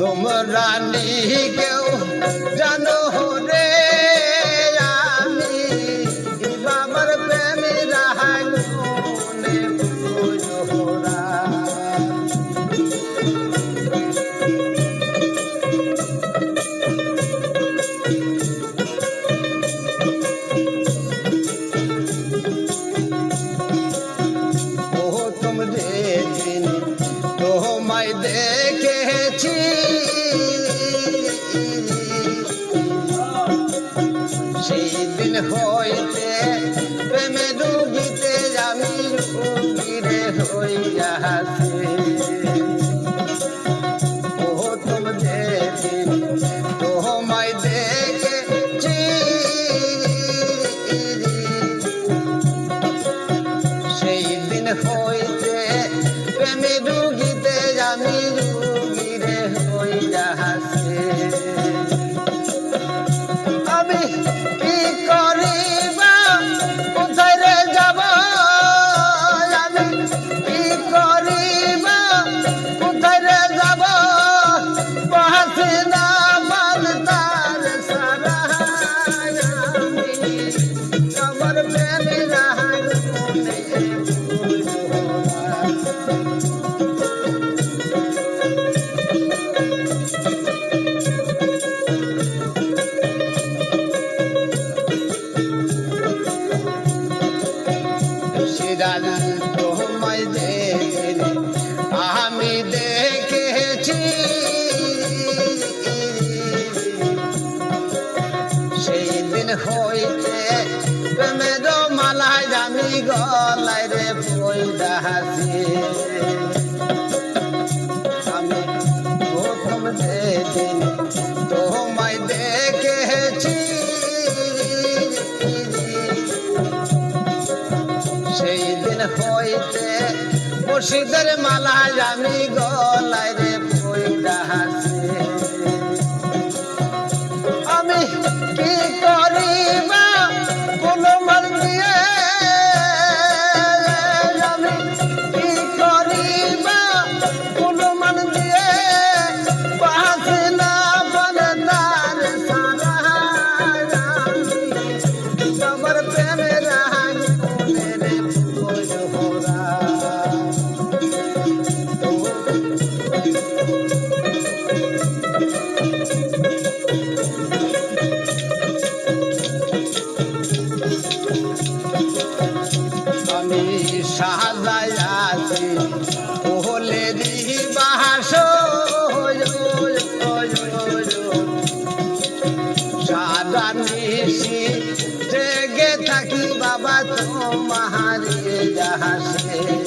তোমরা নি কেউ জানো রে আমি বাবার প্রেমে যেদিন তোমায় দেখেছি হইতে প্রেমে ডুবিতে আমি রুগিরে হইয়াছে তুমি যেদিন তোমায় দেখেছি সেই দিন হইতে আমি দেখেছি সেই দিন হইতে প্রেমের মালায় আমি গলায় রে পয়দাছি আমি মুর্শিদের মালায় আমি গলায় রে পয়দাছি আমি আমি সাজায় আছি ওহলে বাহাস সাদা নিশি জেগে থাকি বাবা তোমার জাহাসে